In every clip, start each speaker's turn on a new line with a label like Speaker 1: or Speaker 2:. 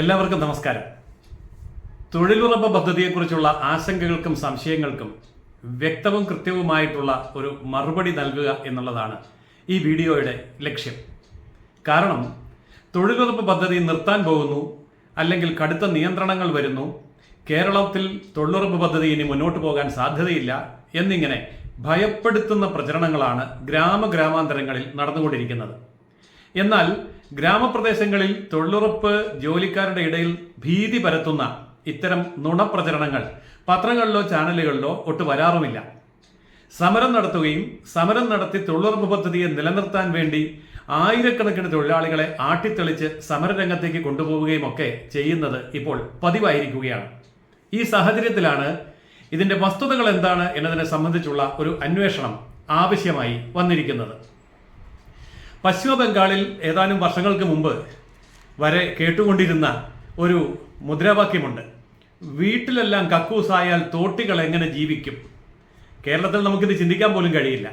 Speaker 1: എല്ലാവർക്കും നമസ്കാരം. തൊഴിലുറപ്പ് പദ്ധതിയെക്കുറിച്ചുള്ള ആശങ്കകൾക്കും സംശയങ്ങൾക്കും വ്യക്തവും കൃത്യവുമായിട്ടുള്ള ഒരു മറുപടി നൽകുക എന്നുള്ളതാണ് ഈ വീഡിയോയുടെ ലക്ഷ്യം. കാരണം തൊഴിലുറപ്പ് പദ്ധതി നിർത്താൻ പോകുന്നു അല്ലെങ്കിൽ കടുത്ത നിയന്ത്രണങ്ങൾ വരുന്നു കേരളത്തിൽ തൊഴിലുറപ്പ് പദ്ധതി ഇനി മുന്നോട്ട് പോകാൻ സാധ്യതയില്ല എന്നിങ്ങനെ ഭയപ്പെടുത്തുന്ന പ്രചരണങ്ങളാണ് ഗ്രാമഗ്രാമാന്തരങ്ങളിൽ നടന്നുകൊണ്ടിരിക്കുന്നത്. എന്നാൽ ഗ്രാമപ്രദേശങ്ങളിൽ തൊഴിലുറപ്പ് ജോലിക്കാരുടെ ഇടയിൽ ഭീതി പരത്തുന്ന ഇത്തരം നുണപ്രചരണങ്ങൾ പത്രങ്ങളിലോ ചാനലുകളിലോ ഒട്ട് വരാറുമില്ല. സമരം നടത്തുകയും സമരം നടത്തി തൊഴിലുറപ്പ് പദ്ധതിയെ നിലനിർത്താൻ വേണ്ടി ആയിരക്കണക്കിന് തൊഴിലാളികളെ ആട്ടിത്തെളിച്ച് സമരരംഗത്തേക്ക് കൊണ്ടുപോവുകയും ഒക്കെ ചെയ്യുന്നത് ഇപ്പോൾ പതിവായിരിക്കുകയാണ്. ഈ സാഹചര്യത്തിലാണ് ഇതിന്റെ വസ്തുതകൾ എന്താണ് എന്നതിനെ സംബന്ധിച്ചുള്ള ഒരു അന്വേഷണം ആവശ്യമായി വന്നിരിക്കുന്നത്. പശ്ചിമ ബംഗാളിൽ ഏതാനും വർഷങ്ങൾക്ക് മുമ്പ് വരെ കേട്ടുകൊണ്ടിരുന്ന ഒരു മുദ്രാവാക്യമുണ്ട്. വീട്ടിലെല്ലാം കക്കൂസായാൽ തോട്ടികൾ എങ്ങനെ ജീവിക്കും? കേരളത്തിൽ നമുക്കിത് ചിന്തിക്കാൻ പോലും കഴിയില്ല.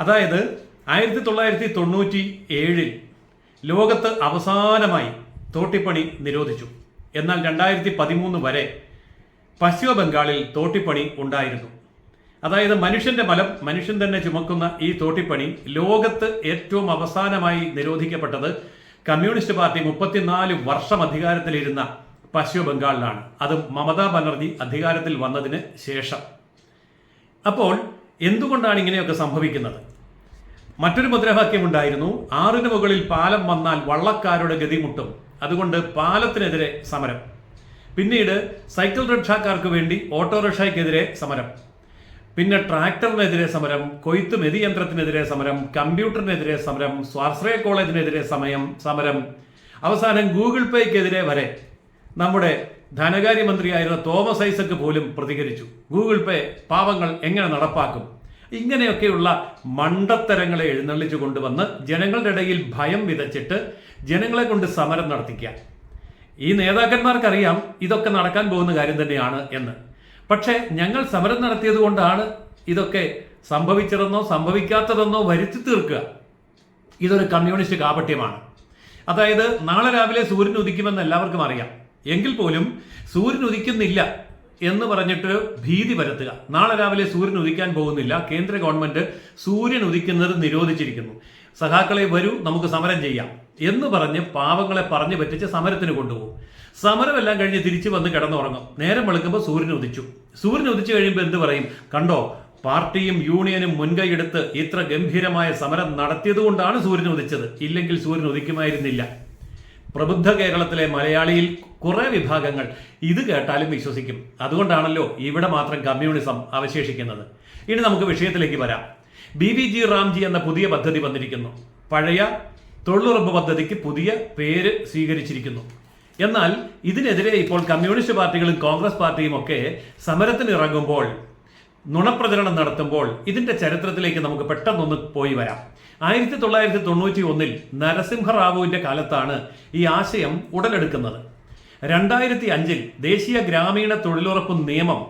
Speaker 1: അതായത് ആയിരത്തി തൊള്ളായിരത്തി തൊണ്ണൂറ്റി ഏഴിൽ ലോകത്ത് അവസാനമായി തോട്ടിപ്പണി നിരോധിച്ചു. എന്നാൽ രണ്ടായിരത്തി പതിമൂന്ന് വരെ പശ്ചിമ ബംഗാളിൽ തോട്ടിപ്പണി ഉണ്ടായിരുന്നു. അതായത് മനുഷ്യന്റെ മലം മനുഷ്യൻ തന്നെ ചുമക്കുന്ന ഈ തോട്ടിപ്പണി ലോകത്ത് ഏറ്റവും അവസാനമായി നിരോധിക്കപ്പെട്ടത് കമ്മ്യൂണിസ്റ്റ് പാർട്ടി മുപ്പത്തിനാല് വർഷം അധികാരത്തിലിരുന്ന പശ്ചിമ ബംഗാളിലാണ്. അത് മമതാ ബാനർജി അധികാരത്തിൽ വന്നതിന് ശേഷം. അപ്പോൾ എന്തുകൊണ്ടാണ് ഇങ്ങനെയൊക്കെ സംഭവിക്കുന്നത്? മറ്റൊരു മുദ്രാവാക്യം ഉണ്ടായിരുന്നു ആറിന് മുകളിൽ പാലം വന്നാൽ വള്ളക്കാരുടെ ഗതിമുട്ടും അതുകൊണ്ട് പാലത്തിനെതിരെ സമരം. പിന്നീട് സൈക്കിൾ റിക്ഷാക്കാർക്ക് വേണ്ടി ഓട്ടോറിക്ഷയ്ക്കെതിരെ സമരം. പിന്നെ ട്രാക്ടറിനെതിരെ സമരം കൊയ്ത്ത് മെതിയന്ത്രത്തിനെതിരെ സമരം കമ്പ്യൂട്ടറിനെതിരെ സമരം സ്വാശ്രയ കോളേജിനെതിരെ സമയം സമരം. അവസാനം ഗൂഗിൾ പേക്കെതിരെ വരെ നമ്മുടെ ധനകാര്യമന്ത്രിയായിരുന്ന തോമസ് ഐസക്ക് പോലും പ്രതികരിച്ചു. ഗൂഗിൾ പേ പാവങ്ങൾ എങ്ങനെ നടപ്പാക്കും? ഇങ്ങനെയൊക്കെയുള്ള മണ്ടത്തരങ്ങളെ എഴുന്നള്ളിച്ചു കൊണ്ടുവന്ന് ജനങ്ങളുടെ ഇടയിൽ ഭയം വിതച്ചിട്ട് ജനങ്ങളെ കൊണ്ട് സമരം നടത്തിക്കുക. ഈ നേതാക്കന്മാർക്കറിയാം ഇതൊക്കെ നടക്കാൻ പോകുന്ന കാര്യം തന്നെയാണ് എന്ന്. പക്ഷേ ഞങ്ങൾ സമരം നടത്തിയത് കൊണ്ടാണ് ഇതൊക്കെ സംഭവിച്ചതെന്നോ സംഭവിക്കാത്തതെന്നോ വരുത്തി തീർക്കുക. ഇതൊരു കമ്മ്യൂണിസ്റ്റ് കാപട്യമാണ്. അതായത് നാളെ രാവിലെ സൂര്യൻ ഉദിക്കുമെന്ന് എല്ലാവർക്കും അറിയാം. എങ്കിൽ പോലും സൂര്യൻ ഉദിക്കുന്നില്ല എന്ന് പറഞ്ഞിട്ട് ഭീതി പരത്തുക. നാളെ രാവിലെ സൂര്യൻ ഉദിക്കാൻ പോകുന്നില്ല. കേന്ദ്ര ഗവൺമെന്റ് സൂര്യൻ ഉദിക്കുന്നത് നിരോധിച്ചിരിക്കുന്നു. സഖാക്കളെ വരൂ നമുക്ക് സമരം ചെയ്യാം എന്ന് പറഞ്ഞ് പാവങ്ങളെ പറഞ്ഞു പറ്റിച്ച് സമരത്തിന് കൊണ്ടുപോകും. സമരമെല്ലാം കഴിഞ്ഞ് തിരിച്ചു വന്ന് കിടന്നുറങ്ങും. നേരം വെളുക്കുമ്പോൾ സൂര്യൻ ഉദിച്ചു. സൂര്യൻ ഉദിച്ചു കഴിയുമ്പോൾ എന്ത് പറയും? കണ്ടോ പാർട്ടിയും യൂണിയനും മുൻകൈയെടുത്ത് ഇത്ര ഗംഭീരമായ സമരം നടത്തിയതുകൊണ്ടാണ് സൂര്യൻ ഉദിച്ചത്. ഇല്ലെങ്കിൽ സൂര്യൻ ഉദിക്കുമായിരുന്നില്ല. പ്രബുദ്ധ കേരളത്തിലെ മലയാളിയിൽ കുറെ വിഭാഗങ്ങൾ ഇത് കേട്ടാലും വിശ്വസിക്കും. അതുകൊണ്ടാണല്ലോ ഇവിടെ മാത്രം കമ്മ്യൂണിസം അവശേഷിക്കുന്നത്. ഇനി നമുക്ക് വിഷയത്തിലേക്ക് വരാം. ബി വി ജി റാംജി എന്ന പുതിയ പദ്ധതി വന്നിരിക്കുന്നു. പഴയ തൊഴിലുറപ്പ് പദ്ധതിക്ക് പുതിയ പേര് സ്വീകരിച്ചിരിക്കുന്നു. എന്നാൽ ഇതിനെതിരെ ഇപ്പോൾ കമ്മ്യൂണിസ്റ്റ് പാർട്ടികളും കോൺഗ്രസ് പാർട്ടിയും ഒക്കെ സമരത്തിന് ഇറങ്ങുമ്പോൾ നുണപ്രചരണം നടത്തുമ്പോൾ ഇതിന്റെ ചരിത്രത്തിലേക്ക് നമുക്ക് പെട്ടെന്നൊന്ന് പോയി വരാം. ആയിരത്തി തൊള്ളായിരത്തി തൊണ്ണൂറ്റി ഒന്നിൽ നരസിംഹറാവുവിന്റെ കാലത്താണ് ഈ ആശയം ഉടലെടുക്കുന്നത്. രണ്ടായിരത്തി അഞ്ചിൽ ദേശീയ ഗ്രാമീണ തൊഴിലുറപ്പ് നിയമം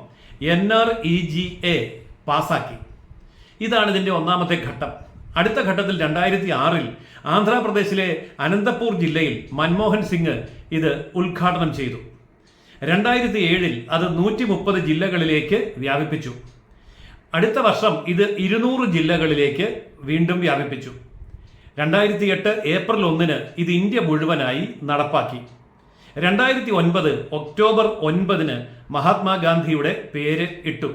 Speaker 1: N R E G A പാസാക്കി. ഇതാണ് ഇതിന്റെ ഒന്നാമത്തെ ഘട്ടം. അടുത്ത ഘട്ടത്തിൽ രണ്ടായിരത്തി ആറിൽ ആന്ധ്രാപ്രദേശിലെ അനന്തപൂർ ജില്ലയിൽ മൻമോഹൻ സിംഗ് ഇത് ഉദ്ഘാടനം ചെയ്തു. രണ്ടായിരത്തി ഏഴിൽ അത് നൂറ്റി മുപ്പത് ജില്ലകളിലേക്ക് വ്യാപിപ്പിച്ചു. അടുത്ത വർഷം ഇത് ഇരുന്നൂറ് ജില്ലകളിലേക്ക് വീണ്ടും വ്യാപിപ്പിച്ചു. രണ്ടായിരത്തി എട്ട് ഏപ്രിൽ ഒന്നിന് ഇത് ഇന്ത്യ മുഴുവനായി നടപ്പാക്കി. രണ്ടായിരത്തി ഒൻപത് ഒക്ടോബർ ഒൻപതിന് മഹാത്മാഗാന്ധിയുടെ പേര് ഇട്ടു.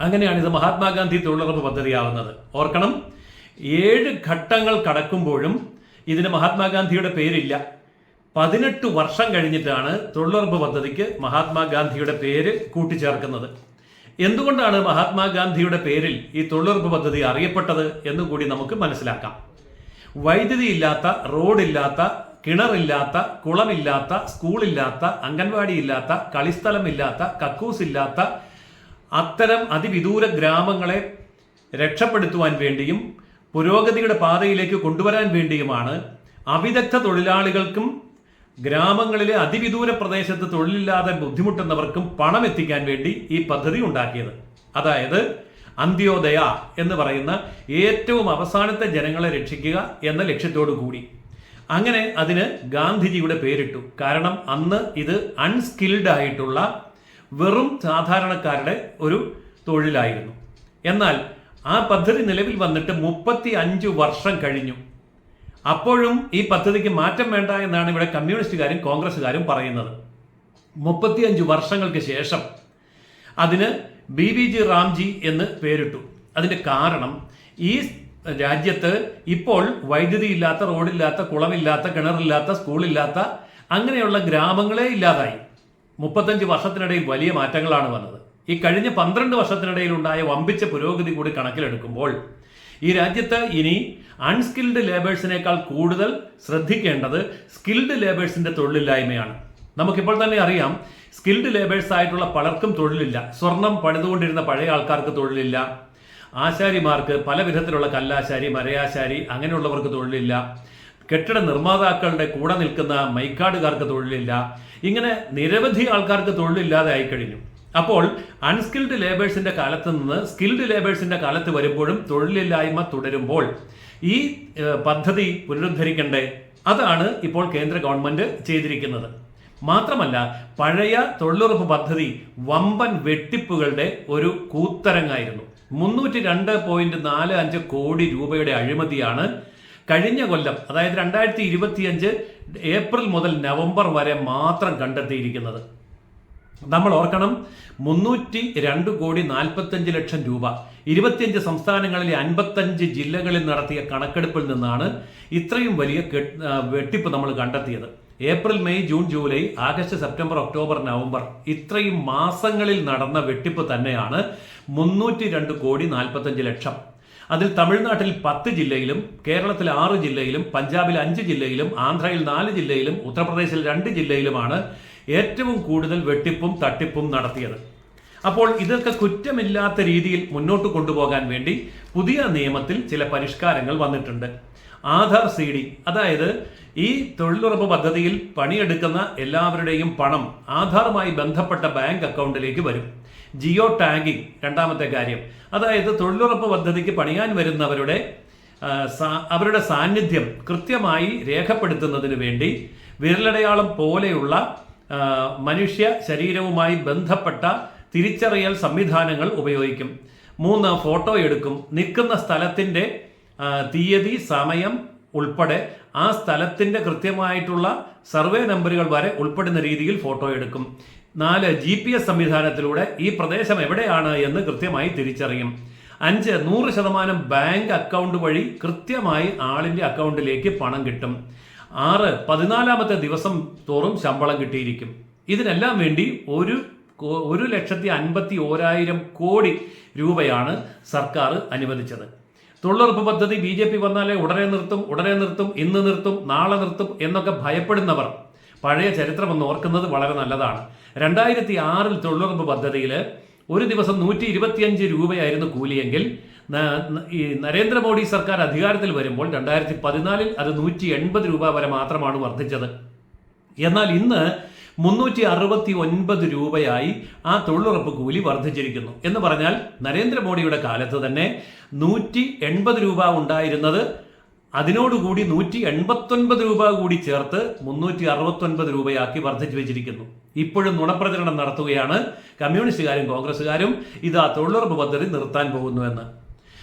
Speaker 1: അങ്ങനെയാണ് ഇത് മഹാത്മാഗാന്ധി തൊഴിലുറപ്പ് പദ്ധതിയാവുന്നത്. ഓർക്കണം ഏഴ് ഘട്ടങ്ങൾ കടക്കുമ്പോഴും ഇതിന് മഹാത്മാഗാന്ധിയുടെ പേരില്ല. പതിനെട്ട് വർഷം കഴിഞ്ഞിട്ടാണ് തൊഴിലുറപ്പ് പദ്ധതിക്ക് മഹാത്മാഗാന്ധിയുടെ പേര് കൂട്ടിച്ചേർക്കുന്നത്. എന്തുകൊണ്ടാണ് മഹാത്മാഗാന്ധിയുടെ പേരിൽ ഈ തൊഴിലുറപ്പ് പദ്ധതി അറിയപ്പെട്ടത് എന്ന് കൂടി നമുക്ക് മനസ്സിലാക്കാം. വൈദ്യുതി ഇല്ലാത്ത റോഡില്ലാത്ത കിണറില്ലാത്ത കുളമില്ലാത്ത സ്കൂളില്ലാത്ത അംഗൻവാടി ഇല്ലാത്ത കളിസ്ഥലമില്ലാത്ത കക്കൂസ് ഇല്ലാത്ത അത്തരം അതിവിദൂര ഗ്രാമങ്ങളെ രക്ഷപ്പെടുത്തുവാൻ വേണ്ടിയും പുരോഗതിയുടെ പാതയിലേക്ക് കൊണ്ടുവരാൻ വേണ്ടിയുമാണ് അവിദഗ്ധ തൊഴിലാളികൾക്കും ഗ്രാമങ്ങളിലെ അതിവിദൂര പ്രദേശത്ത് തൊഴിലില്ലാതെ ബുദ്ധിമുട്ടുന്നവർക്കും പണം എത്തിക്കാൻ വേണ്ടി ഈ പദ്ധതി ഉണ്ടാക്കിയത്. അതായത് അന്ത്യോദയ എന്ന് പറയുന്ന ഏറ്റവും അവസാനത്തെ ജനങ്ങളെ രക്ഷിക്കുക എന്ന ലക്ഷ്യത്തോടു കൂടി. അങ്ങനെ അതിന് ഗാന്ധിജിയുടെ പേരിട്ടു. കാരണം അന്ന് ഇത് അൺസ്കിൽഡ് ആയിട്ടുള്ള വെറും സാധാരണക്കാരുടെ ഒരു തൊഴിലായിരുന്നു. എന്നാൽ ആ പദ്ധതി നിലവിൽ വന്നിട്ട് മുപ്പത്തി വർഷം കഴിഞ്ഞു. അപ്പോഴും ഈ പദ്ധതിക്ക് മാറ്റം വേണ്ട എന്നാണ് ഇവിടെ കമ്മ്യൂണിസ്റ്റുകാരും കോൺഗ്രസ്സുകാരും പറയുന്നത്. മുപ്പത്തിയഞ്ച് വർഷങ്ങൾക്ക് ശേഷം അതിന് ബി വി ജി റാംജി എന്ന് പേരിട്ടു. അതിന്റെ കാരണം ഈ രാജ്യത്ത് ഇപ്പോൾ വൈദ്യുതി ഇല്ലാത്ത റോഡില്ലാത്ത കുളമില്ലാത്ത കിണറില്ലാത്ത സ്കൂളില്ലാത്ത അങ്ങനെയുള്ള ഗ്രാമങ്ങളെ ഇല്ലാതായി. മുപ്പത്തഞ്ച് വർഷത്തിനിടയിൽ വലിയ മാറ്റങ്ങളാണ് വന്നത്. ഈ കഴിഞ്ഞ പന്ത്രണ്ട് വർഷത്തിനിടയിൽ ഉണ്ടായ വമ്പിച്ച പുരോഗതി കൂടി കണക്കിലെടുക്കുമ്പോൾ ഈ രാജ്യത്ത് ഇനി അൺസ്കിൽഡ് ലേബേഴ്സിനേക്കാൾ കൂടുതൽ ശ്രദ്ധിക്കേണ്ടത് സ്കിൽഡ് ലേബേഴ്സിന്റെ തൊഴിലില്ലായ്മയാണ്. നമുക്കിപ്പോൾ തന്നെ അറിയാം സ്കിൽഡ് ലേബേഴ്സ് ആയിട്ടുള്ള പലർക്കും തൊഴിലില്ല. സ്വർണം പണിതുകൊണ്ടിരുന്ന പഴയ ആൾക്കാർക്ക് തൊഴിലില്ല. ആശാരിമാർക്ക് പല വിധത്തിലുള്ള കല്ലാശാരി മരയാശാരി അങ്ങനെയുള്ളവർക്ക് തൊഴിലില്ല. കെട്ടിട നിർമ്മാതാക്കളുടെ കൂടെ നിൽക്കുന്ന മൈക്കാടുകാർക്ക് തൊഴിലില്ല. ഇങ്ങനെ നിരവധി ആൾക്കാർക്ക് തൊഴിലില്ലാതെ ആയിക്കഴിഞ്ഞു അപ്പോൾ അൺസ്കിൽഡ് ലേബേഴ്സിന്റെ കാലത്ത് നിന്ന് സ്കിൽഡ് ലേബേഴ്സിന്റെ കാലത്ത് വരുമ്പോഴും തൊഴിലില്ലായ്മ തുടരുമ്പോൾ ഈ പദ്ധതി പുനരുദ്ധരിക്കണ്ടേ? അതാണ് ഇപ്പോൾ കേന്ദ്ര ഗവൺമെന്റ് ചെയ്തിരിക്കുന്നത്. മാത്രമല്ല പഴയ തൊഴിലുറപ്പ് പദ്ധതി വമ്പൻ വെട്ടിപ്പുകളുടെ ഒരു കൂത്തരങ്ങായിരുന്നു. മുന്നൂറ്റി രണ്ട് പോയിന്റ് നാല് അഞ്ച് കോടി രൂപയുടെ അഴിമതിയാണ് കഴിഞ്ഞ കൊല്ലം അതായത് രണ്ടായിരത്തി ഇരുപത്തിയഞ്ച് ഏപ്രിൽ മുതൽ നവംബർ വരെ മാത്രം കണ്ടെത്തിയിരിക്കുന്നത്. നമ്മൾ ഓർക്കണം മുന്നൂറ്റി രണ്ട് കോടി നാൽപ്പത്തഞ്ച് ലക്ഷം രൂപ. ഇരുപത്തിയഞ്ച് സംസ്ഥാനങ്ങളിലെ അൻപത്തഞ്ച് ജില്ലകളിൽ നടത്തിയ കണക്കെടുപ്പിൽ നിന്നാണ് ഇത്രയും വലിയ വെട്ടിപ്പ് നമ്മൾ കണ്ടെത്തിയത്. April May June July August September October November ഇത്രയും മാസങ്ങളിൽ നടന്ന വെട്ടിപ്പ് തന്നെയാണ് മുന്നൂറ്റി രണ്ട് കോടി നാൽപ്പത്തഞ്ച് ലക്ഷം. അതിൽ തമിഴ്നാട്ടിൽ പത്ത് ജില്ലയിലും കേരളത്തിൽ ആറ് ജില്ലയിലും പഞ്ചാബിൽ അഞ്ച് ജില്ലയിലും ആന്ധ്രയിൽ നാല് ജില്ലയിലും ഉത്തർപ്രദേശിൽ രണ്ട് ജില്ലയിലുമാണ് ഏറ്റവും കൂടുതൽ വെട്ടിപ്പും തട്ടിപ്പും നടത്തിയത്. അപ്പോൾ ഇതൊക്കെ കുറ്റമില്ലാത്ത രീതിയിൽ മുന്നോട്ട് കൊണ്ടുപോകാൻ വേണ്ടി പുതിയ നിയമത്തിൽ ചില പരിഷ്കാരങ്ങൾ വന്നിട്ടുണ്ട്. ആധാർ സി ഡി അതായത് ഈ തൊഴിലുറപ്പ് പദ്ധതിയിൽ പണിയെടുക്കുന്ന എല്ലാവരുടെയും പണം ആധാറുമായി ബന്ധപ്പെട്ട ബാങ്ക് അക്കൗണ്ടിലേക്ക് വരും. ജിയോ ടാഗിംഗ് രണ്ടാമത്തെ കാര്യം. അതായത് തൊഴിലുറപ്പ് പദ്ധതിക്ക് പണിയാൻ വരുന്നവരുടെ അവരുടെ സാന്നിധ്യം കൃത്യമായി രേഖപ്പെടുത്തുന്നതിന് വേണ്ടി വിരലടയാളം പോലെയുള്ള മനുഷ്യ ശരീരവുമായി ബന്ധപ്പെട്ട തിരിച്ചറിയൽ സംവിധാനങ്ങൾ ഉപയോഗിക്കും. മൂന്ന് ഫോട്ടോ എടുക്കും. നിൽക്കുന്ന സ്ഥലത്തിന്റെ തീയതി സമയം ഉൾപ്പെടെ ആ സ്ഥലത്തിന്റെ കൃത്യമായിട്ടുള്ള സർവേ നമ്പറുകൾ വരെ ഉൾപ്പെടുന്ന രീതിയിൽ ഫോട്ടോ എടുക്കും. നാല് ജി പി എസ് സംവിധാനത്തിലൂടെ ഈ പ്രദേശം എവിടെയാണ് എന്ന് കൃത്യമായി തിരിച്ചറിയും. അഞ്ച് നൂറ് ശതമാനം ബാങ്ക് അക്കൗണ്ട് വഴി കൃത്യമായി ആളിന്റെ അക്കൗണ്ടിലേക്ക് പണം കിട്ടും. ആറ് പതിനാലാമത്തെ ദിവസം തോറും ശമ്പളം കിട്ടിയിരിക്കും. ഇതിനെല്ലാം വേണ്ടി ഒരു ഒരു ലക്ഷത്തി അൻപത്തി ഓരായിരം കോടി രൂപയാണ് സർക്കാർ അനുവദിച്ചത്. തൊഴിലുറപ്പ് പദ്ധതി ബി ജെ പി വന്നാലേ ഉടനെ നിർത്തും ഉടനെ നിർത്തും ഇന്ന് നിർത്തും നാളെ നിർത്തും എന്നൊക്കെ ഭയപ്പെടുന്നവർ പഴയ ചരിത്രം ഒന്ന് ഓർക്കുന്നത് വളരെ നല്ലതാണ്. രണ്ടായിരത്തി ആറിൽ തൊഴിലുറപ്പ് പദ്ധതിയിൽ ഒരു ദിവസം നൂറ്റി ഇരുപത്തിയഞ്ച് രൂപയായിരുന്നു കൂലിയെങ്കിൽ ഈ നരേന്ദ്രമോദി സർക്കാർ അധികാരത്തിൽ വരുമ്പോൾ രണ്ടായിരത്തി പതിനാലിൽ അത് നൂറ്റി എൺപത് രൂപ വരെ മാത്രമാണ് വർദ്ധിച്ചത്. എന്നാൽ ഇന്ന് മുന്നൂറ്റി അറുപത്തി ഒൻപത് രൂപയായി ആ തൊഴിലുറപ്പ് കൂലി വർദ്ധിച്ചിരിക്കുന്നു. എന്ന് പറഞ്ഞാൽ നരേന്ദ്രമോദിയുടെ കാലത്ത് തന്നെ നൂറ്റി എൺപത് രൂപ ഉണ്ടായിരുന്നത് അതിനോടുകൂടി നൂറ്റി എൺപത്തൊൻപത് രൂപ കൂടി ചേർത്ത് മുന്നൂറ്റി അറുപത്തൊൻപത് രൂപയാക്കി വർദ്ധിച്ചു വെച്ചിരിക്കുന്നു. ഇപ്പോഴും നുണപ്രചരണം നടത്തുകയാണ് കമ്മ്യൂണിസ്റ്റുകാരും കോൺഗ്രസ്സുകാരും. ഇത് ആ തൊഴിലുറപ്പ് പദ്ധതി നിർത്താൻ പോകുന്നുവെന്ന്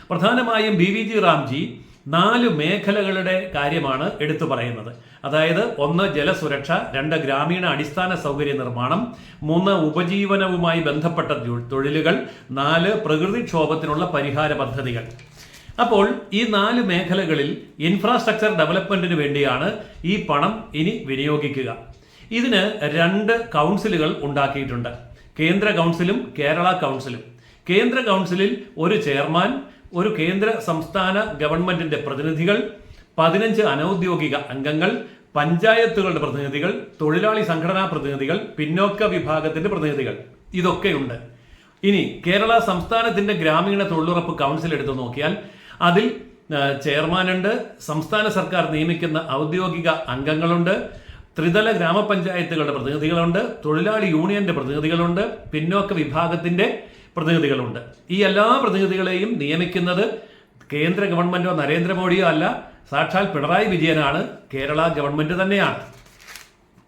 Speaker 1: പ്രധാനമായും ബി വി ജി റാംജി നാല് മേഖലകളുടെ കാര്യമാണ് എടുത്തു പറയുന്നത്. അതായത് ഒന്ന് ജലസുരക്ഷ രണ്ട് ഗ്രാമീണ അടിസ്ഥാന സൗകര്യ നിർമ്മാണം മൂന്ന് ഉപജീവനവുമായി ബന്ധപ്പെട്ട തൊഴിലുകൾ നാല് പ്രകൃതിക്ഷോഭത്തിനുള്ള പരിഹാര പദ്ധതികൾ. അപ്പോൾ ഈ നാല് മേഖലകളിൽ ഇൻഫ്രാസ്ട്രക്ചർ ഡെവലപ്മെന്റിന് വേണ്ടിയാണ് ഈ പണം ഇനി വിനിയോഗിക്കുക. ഇതിന് രണ്ട് കൗൺസിലുകൾ ഉണ്ടാക്കിയിട്ടുണ്ട്. കേന്ദ്ര കൗൺസിലും കേരള കൗൺസിലും. കേന്ദ്ര കൗൺസിലിൽ ഒരു ചെയർമാൻ ഒരു കേന്ദ്ര സംസ്ഥാന ഗവൺമെന്റിന്റെ പ്രതിനിധികൾ പതിനഞ്ച് അനൌദ്യോഗിക അംഗങ്ങൾ പഞ്ചായത്തുകളുടെ പ്രതിനിധികൾ തൊഴിലാളി സംഘടനാ പ്രതിനിധികൾ പിന്നോക്ക വിഭാഗത്തിന്റെ പ്രതിനിധികൾ. ഇതൊക്കെയുണ്ട്. ഇനി കേരള സംസ്ഥാനത്തിന്റെ ഗ്രാമീണ തൊഴിലുറപ്പ് കൗൺസിൽ എടുത്തു നോക്കിയാൽ അതിൽ ചെയർമാനുണ്ട് സംസ്ഥാന സർക്കാർ നിയമിക്കുന്ന ഔദ്യോഗിക അംഗങ്ങളുണ്ട് ത്രിതല ഗ്രാമപഞ്ചായത്തുകളുടെ പ്രതിനിധികളുണ്ട് തൊഴിലാളി യൂണിയന്റെ പ്രതിനിധികളുണ്ട് പിന്നോക്ക വിഭാഗത്തിന്റെ പ്രതിനിധികളുണ്ട്. ഈ എല്ലാ പ്രതിനിധികളെയും നിയമിക്കുന്നത് കേന്ദ്ര ഗവൺമെന്റോ നരേന്ദ്രമോദിയോ അല്ല സാക്ഷാൽ പിണറായി വിജയനാണ്. കേരള ഗവൺമെന്റ് തന്നെയാണ്.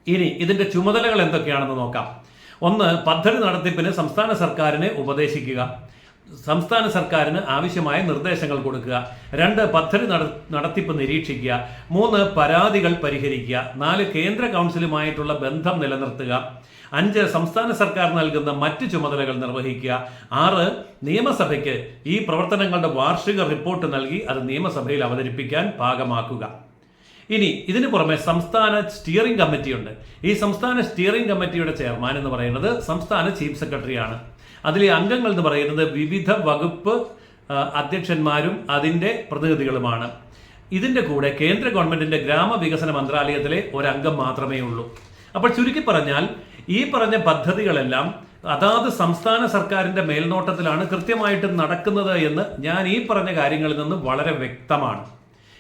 Speaker 1: ഇനി ഇതിന്റെ ചുമതലകൾ എന്തൊക്കെയാണെന്ന് നോക്കാം. ഒന്ന് പദ്ധതി നടത്തിപ്പിന് സംസ്ഥാന സർക്കാരിനെ ഉപദേശിക്കുക. സംസ്ഥാന സർക്കാരിന് ആവശ്യമായ നിർദ്ദേശങ്ങൾ കൊടുക്കുക. രണ്ട് പദ്ധതി നട- നടത്തിപ്പ് നിരീക്ഷിക്കുക. മൂന്ന് പരാതികൾ പരിഹരിക്കുക. നാല് കേന്ദ്ര കൗൺസിലുമായിട്ടുള്ള ബന്ധം നിലനിർത്തുക. അഞ്ച് സംസ്ഥാന സർക്കാർ നൽകുന്ന മറ്റ് ചുമതലകൾ നിർവഹിക്കുക. ആറ് നിയമസഭയ്ക്ക് ഈ പ്രവർത്തനങ്ങളുടെ വാർഷിക റിപ്പോർട്ട് നൽകി അത് നിയമസഭയിൽ അവതരിപ്പിക്കാൻ പാകമാക്കുക. ഇനി ഇതിനു പുറമെ സംസ്ഥാന സ്റ്റിയറിംഗ് കമ്മിറ്റിയുണ്ട് ഈ സംസ്ഥാന സ്റ്റിയറിംഗ് കമ്മിറ്റിയുടെ ചെയർമാൻ എന്ന് പറയുന്നത് സംസ്ഥാന ചീഫ് സെക്രട്ടറിയാണ് അതിലെ അംഗങ്ങൾ എന്ന് പറയുന്നത് വിവിധ വകുപ്പ് അധ്യക്ഷന്മാരും അതിന്റെ പ്രതിനിധികളുമാണ്. ഇതിന്റെ കൂടെ കേന്ദ്ര ഗവൺമെന്റിന്റെ ഗ്രാമവികസന മന്ത്രാലയത്തിലെ ഒരംഗം മാത്രമേ ഉള്ളൂ അപ്പോൾ ചുരുക്കി പറഞ്ഞാൽ ഈ പറഞ്ഞ പദ്ധതികളെല്ലാം അതാത് സംസ്ഥാന സർക്കാരിന്റെ മേൽനോട്ടത്തിലാണ് കൃത്യമായിട്ട് നടക്കുന്നത് എന്ന് ഞാൻ ഈ പറഞ്ഞ കാര്യങ്ങളിൽ നിന്ന് വളരെ വ്യക്തമാണ്.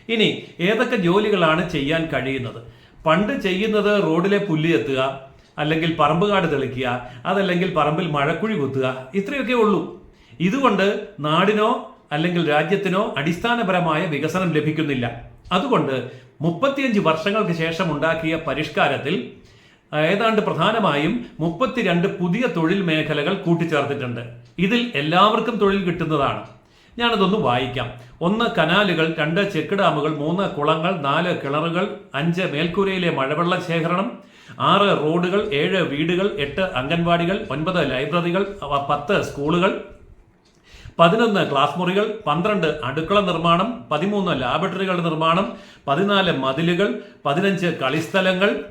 Speaker 1: ഇനി ഏതൊക്കെ ജോലികളാണ് ചെയ്യാൻ കഴിയുന്നത്? പണ്ട് ചെയ്യുന്നത് റോഡിലെ പുല്ല് എത്തുക അല്ലെങ്കിൽ പറമ്പുകാട് തെളിക്കുക അതല്ലെങ്കിൽ പറമ്പിൽ മഴക്കുഴി കുത്തുക ഇത്രയൊക്കെ ഉള്ളൂ. ഇതുകൊണ്ട് നാടിനോ അല്ലെങ്കിൽ രാജ്യത്തിനോ അടിസ്ഥാനപരമായ വികസനം ലഭിക്കുന്നില്ല. അതുകൊണ്ട് മുപ്പത്തിയഞ്ച് വർഷങ്ങൾക്ക് ശേഷം ഉണ്ടാക്കിയ പരിഷ്കാരത്തിൽ ഏതാണ്ട് പ്രധാനമായും മുപ്പത്തിരണ്ട് പുതിയ തൊഴിൽ മേഖലകൾ കൂട്ടിച്ചേർത്തിട്ടുണ്ട്. ഇതിൽ എല്ലാവർക്കും തൊഴിൽ കിട്ടുന്നതാണ്. ഞാനതൊന്ന് വായിക്കാം. ഒന്ന് കനാലുകൾ. രണ്ട് ചെക്ക് ഡാമുകൾ. മൂന്ന് കുളങ്ങൾ. നാല് കിണറുകൾ. അഞ്ച് മേൽക്കൂരയിലെ മഴവെള്ള ശേഖരണം. ആറ് റോഡുകൾ. ഏഴ് വീടുകൾ. എട്ട് അംഗൻവാടികൾ. ഒൻപത് ലൈബ്രറികൾ. പത്ത് സ്കൂളുകൾ. പതിനൊന്ന് ക്ലാസ് മുറികൾ. പന്ത്രണ്ട് അടുക്കള നിർമ്മാണം. പതിമൂന്ന് ലാബറട്ടറികളുടെ നിർമ്മാണം. പതിനാല് മതിലുകൾ. പതിനഞ്ച് കളിസ്ഥലങ്ങൾ.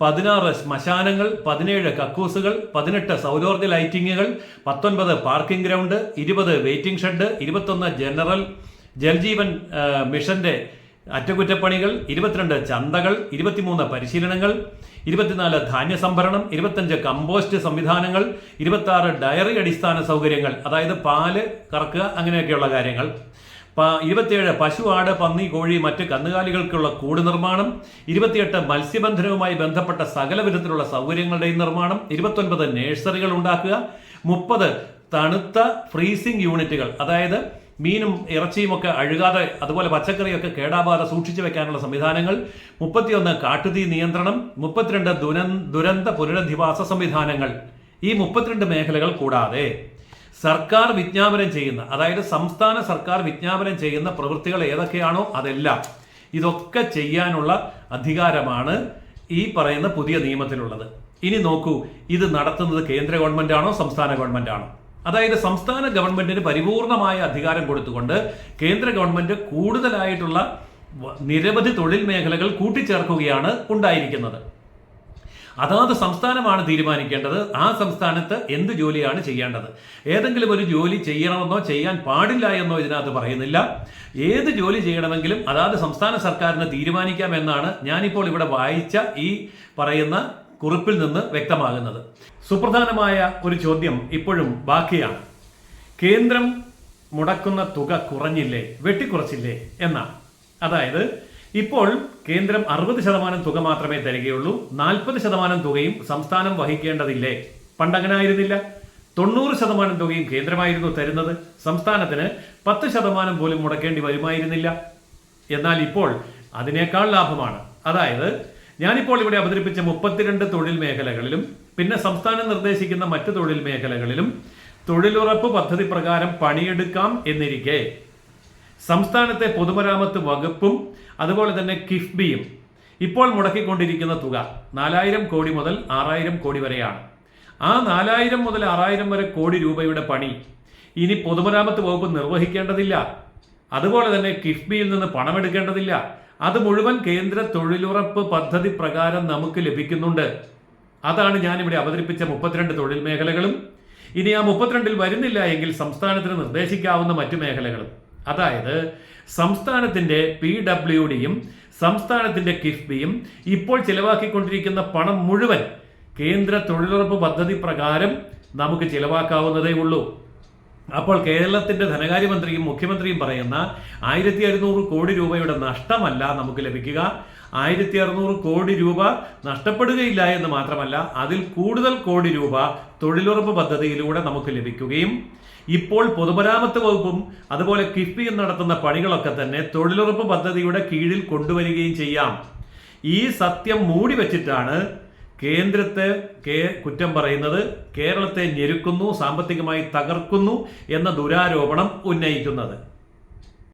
Speaker 1: പതിനാറ് ശ്മശാനങ്ങൾ പതിനേഴ് കക്കൂസുകൾ പതിനെട്ട് സൗരോർജ ലൈറ്റിങ്ങുകൾ പത്തൊൻപത് പാർക്കിംഗ് ഗ്രൗണ്ട് ഇരുപത് വെയിറ്റിംഗ് ഷെഡ് ഇരുപത്തൊന്ന് ജനറൽ ജൽജീവൻ മിഷന്റെ അറ്റകുറ്റപ്പണികൾ ഇരുപത്തിരണ്ട് ചന്തകൾ ഇരുപത്തിമൂന്ന് പരിശീലനങ്ങൾ ഇരുപത്തിനാല് ധാന്യ സംഭരണം ഇരുപത്തഞ്ച് കമ്പോസ്റ്റ് സംവിധാനങ്ങൾ ഇരുപത്തി ആറ് ഡയറി അടിസ്ഥാന സൗകര്യങ്ങൾ അതായത് പാൽ കറക്കുക അങ്ങനെയൊക്കെയുള്ള കാര്യങ്ങൾ. ഇരുപത്തിയേഴ് പശു ആട് പന്നി കോഴി മറ്റ് കന്നുകാലികൾക്കുള്ള കൂട് നിർമ്മാണം ഇരുപത്തിയെട്ട് മത്സ്യബന്ധനവുമായി ബന്ധപ്പെട്ട സകല വിധത്തിലുള്ള സൗകര്യങ്ങളുടെയും നിർമ്മാണം ഇരുപത്തൊൻപത് നഴ്സറികൾ ഉണ്ടാക്കുക മുപ്പത് തണുത്ത ഫ്രീസിംഗ് യൂണിറ്റുകൾ അതായത് മീനും ഇറച്ചിയും ഒക്കെ അഴുകാതെ അതുപോലെ പച്ചക്കറിയൊക്കെ കേടാവാതെ സൂക്ഷിച്ചു വെക്കാനുള്ള സംവിധാനങ്ങൾ മുപ്പത്തിയൊന്ന് കാട്ടുതീ നിയന്ത്രണം മുപ്പത്തിരണ്ട് ദുരന്ത ദുരന്ത പുനരധിവാസ സംവിധാനങ്ങൾ ഈ മുപ്പത്തിരണ്ട് മേഖലകൾ കൂടാതെ സർക്കാർ വിജ്ഞാപനം ചെയ്യുന്ന അതായത് സംസ്ഥാന സർക്കാർ വിജ്ഞാപനം ചെയ്യുന്ന പ്രവൃത്തികൾ ഏതൊക്കെയാണോ അതെല്ലാം ഇതൊക്കെ ചെയ്യാനുള്ള അധികാരമാണ് ഈ പറയുന്ന പുതിയ നിയമത്തിലുള്ളത്. ഇനി നോക്കൂ ഇത് നടത്തുന്നത് കേന്ദ്ര ഗവൺമെന്റ് ആണോ സംസ്ഥാന ഗവൺമെന്റ് ആണോ അതായത് സംസ്ഥാന ഗവൺമെന്റിന് പരിപൂർണമായ അധികാരം കൊടുത്തുകൊണ്ട് കേന്ദ്ര ഗവൺമെന്റ് കൂടുതലായിട്ടുള്ള നിരവധി തൊഴിൽ മേഖലകൾ കൂട്ടിച്ചേർക്കുകയാണ് ഉണ്ടായിരിക്കുന്നത്. അതാത് സംസ്ഥാനമാണ് തീരുമാനിക്കേണ്ടത്. ആ സംസ്ഥാനത്ത് എന്ത് ജോലിയാണ് ചെയ്യേണ്ടത്? ഏതെങ്കിലും ഒരു ജോലി ചെയ്യണമെന്നോ ചെയ്യാൻ പാടില്ല എന്നോ ഇതിനകത്ത് പറയുന്നില്ല. ഏത് ജോലി ചെയ്യണമെങ്കിലും അതാത് സംസ്ഥാന സർക്കാരിന് തീരുമാനിക്കാമെന്നാണ് ഞാനിപ്പോൾ ഇവിടെ വായിച്ച ഈ പറയുന്ന കുറിപ്പിൽ നിന്ന് വ്യക്തമാകുന്നത്. സുപ്രധാനമായ ഒരു ചോദ്യം ഇപ്പോഴും ബാക്കിയാണ്. കേന്ദ്രം മുടക്കുന്ന തുക കുറഞ്ഞില്ലേ? വെട്ടിക്കുറച്ചില്ലേ? എന്നാണ്. അതായത് ഇപ്പോൾ കേന്ദ്രം അറുപത് ശതമാനം തുക മാത്രമേ തരികയുള്ളൂ. നാൽപ്പത് ശതമാനം തുകയും സംസ്ഥാനം വഹിക്കേണ്ടതില്ലേ? പണ്ടങ്ങനെ ആയിരുന്നില്ല തൊണ്ണൂറ് ശതമാനം തുകയും കേന്ദ്രമായിരുന്നു തരുന്നത്. സംസ്ഥാനത്തിന് പത്ത് ശതമാനം പോലും മുടക്കേണ്ടി വരുമായിരുന്നില്ല. എന്നാൽ ഇപ്പോൾ അതിനേക്കാൾ ലാഭമാണ്. അതായത് ഞാനിപ്പോൾ ഇവിടെ അവതരിപ്പിച്ച മുപ്പത്തിരണ്ട് തൊഴിൽ മേഖലകളിലും പിന്നെ സംസ്ഥാനം നിർദ്ദേശിക്കുന്ന മറ്റ് തൊഴിൽ മേഖലകളിലും തൊഴിലുറപ്പ് പദ്ധതി പ്രകാരം പണിയെടുക്കാം എന്നിരിക്കെ സംസ്ഥാനത്തെ പൊതുമരാമത്ത് വകുപ്പും അതുപോലെ തന്നെ കിഫ്ബിയും ഇപ്പോൾ മുടക്കിക്കൊണ്ടിരിക്കുന്ന തുക നാലായിരം കോടി മുതൽ ആറായിരം കോടി വരെയാണ്. ആ നാലായിരം മുതൽ ആറായിരം വരെ കോടി രൂപയുടെ പണി ഇനി പൊതുമരാമത്ത് വകുപ്പ് നിർവഹിക്കേണ്ടതില്ല. അതുപോലെ തന്നെ കിഫ്ബിയിൽ നിന്ന് പണമെടുക്കേണ്ടതില്ല. അത് മുഴുവൻ കേന്ദ്ര തൊഴിലുറപ്പ് പദ്ധതി പ്രകാരം നമുക്ക് ലഭിക്കുന്നുണ്ട്. അതാണ് ഞാൻ ഇവിടെ അവതരിപ്പിച്ച മുപ്പത്തിരണ്ട് തൊഴിൽ മേഖലകളും. ഇനി ആ മുപ്പത്തിരണ്ടിൽ വരുന്നില്ല എങ്കിൽ സംസ്ഥാനത്തിന് നിർദ്ദേശിക്കാവുന്ന മറ്റു മേഖലകളും. അതായത് സംസ്ഥാനത്തിന്റെ പി ഡബ്ല്യു ഡിയും സംസ്ഥാനത്തിന്റെ കിഫ്ബിയും ഇപ്പോൾ ചിലവാക്കിക്കൊണ്ടിരിക്കുന്ന പണം മുഴുവൻ കേന്ദ്ര തൊഴിലുറപ്പ് പദ്ധതി പ്രകാരം നമുക്ക് ചിലവാക്കാവുന്നതേ ഉള്ളൂ. അപ്പോൾ കേരളത്തിന്റെ ധനകാര്യമന്ത്രിയും മുഖ്യമന്ത്രിയും പറയുന്ന ആയിരത്തി അറുന്നൂറ് കോടി രൂപയുടെ നഷ്ടമല്ല നമുക്ക് ലഭിക്കുക. ആയിരത്തി അറുന്നൂറ് കോടി രൂപ നഷ്ടപ്പെടുകയില്ല എന്ന് മാത്രമല്ല അതിൽ കൂടുതൽ കോടി രൂപ തൊഴിലുറപ്പ് പദ്ധതിയിലൂടെ നമുക്ക് ലഭിക്കുകയും ഇപ്പോൾ പൊതുമരാമത്ത് വകുപ്പും അതുപോലെ കിഫ്ബിയും നടത്തുന്ന പണികളൊക്കെ തന്നെ തൊഴിലുറപ്പ് പദ്ധതിയുടെ കീഴിൽ കൊണ്ടുവരികയും ചെയ്യാം. ഈ സത്യം മൂടി വച്ചിട്ടാണ് കേന്ദ്രത്തെ കേ കുറ്റം പറയുന്നത്. കേരളത്തെ ഞെരുക്കുന്നു സാമ്പത്തികമായി തകർക്കുന്നു എന്ന ദുരാരോപണം ഉന്നയിക്കുന്നത്.